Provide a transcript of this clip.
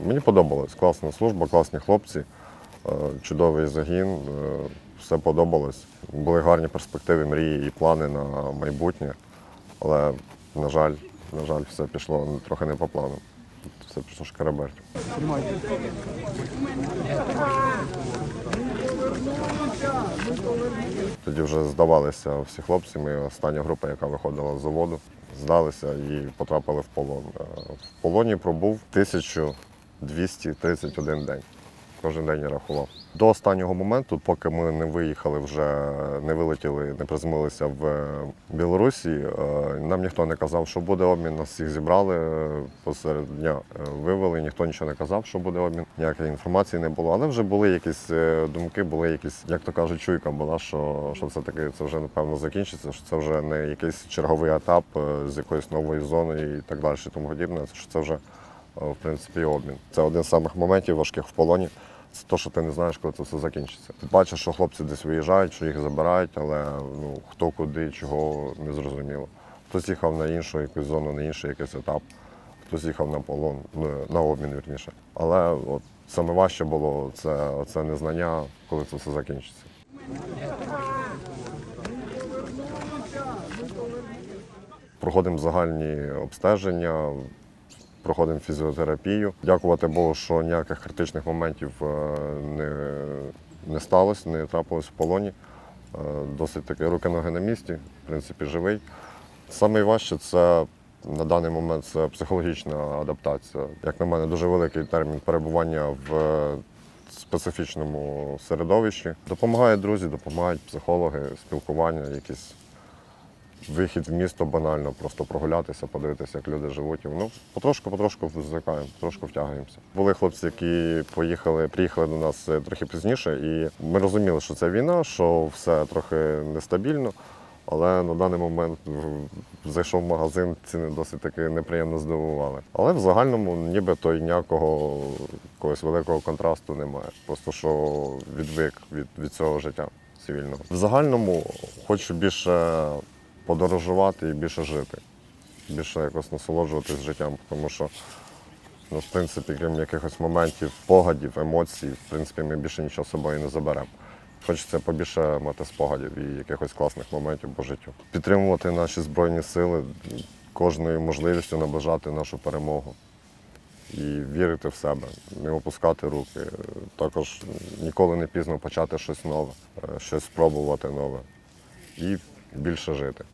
Мені подобалось. Класна служба, класні хлопці, е, чудовий загін. е, Все подобалось. Були гарні перспективи, мрії і плани на майбутнє. Але, на жаль, на жаль, все пішло трохи не по плану. Все пішло шкараберть. Тоді вже здавалися всі хлопці. Ми остання група, яка виходила з заводу, здалися і потрапили в полон. Е, В полоні пробув 1231 день. Кожен день я рахував. До останнього моменту, поки ми не виїхали, вже не вилетіли, не приземлилися в Білорусі, е, нам ніхто не казав, що буде обмін. Нас всіх зібрали е, посеред дня, е, вивели, ніхто нічого не казав, що буде обмін. Ніякої інформації не було. Але вже були якісь е, думки, були якісь, як то кажуть, чуйка була, що, що все-таки це вже напевно закінчиться, що це вже не якийсь черговий етап е, з якоїсь нової зони і так далі, тому подібне. Що це вже е, в принципі обмін. Це один з самих моментів важких в полоні. Це те, що ти не знаєш, коли це все закінчиться. Ти бачиш, що хлопці десь виїжджають, що їх забирають, але ну хто куди, чого не зрозуміло. Хтось їхав на іншу якусь зону, на інший якийсь етап, хтось їхав на полон, ну, на обмін вірніше. Але от саме важче було це, це незнання, коли це все закінчиться. Проходимо загальні обстеження, проходимо фізіотерапію. Дякувати Богу, що ніяких критичних моментів е, не, не сталося, не трапилось в полоні. Е, Досить таки руки-ноги на місці, в принципі, живий. Найважче це на даний момент це психологічна адаптація. Як на мене, дуже великий термін перебування в е, специфічному середовищі. Допомагають друзі, допомагають психологи, спілкування, якісь вихід в місто банально, просто прогулятися, подивитися, як люди живуть. Ну, потрошку-потрошку звикаємо, потрошку втягуємося. Були хлопці, які поїхали, приїхали до нас е, трохи пізніше, і ми розуміли, що це війна, що все трохи нестабільно. Але на даний момент зайшов в магазин, ціни досить таки неприємно здивували. Але в загальному нібито й ніякого якогось великого контрасту немає. Просто що відвик від, від цього життя цивільного. В загальному хочу більше подорожувати і більше жити, більше якось насолоджуватись життям, тому що, ну, в принципі, крім якихось моментів, погадів, емоцій, в принципі, ми більше нічого з собою не заберемо. Хочеться побільше мати спогадів і якихось класних моментів по життю. Підтримувати наші збройні сили, кожною можливістю наближати нашу перемогу і вірити в себе, не опускати руки. Також ніколи не пізно почати щось нове, е, щось спробувати нове і більше жити.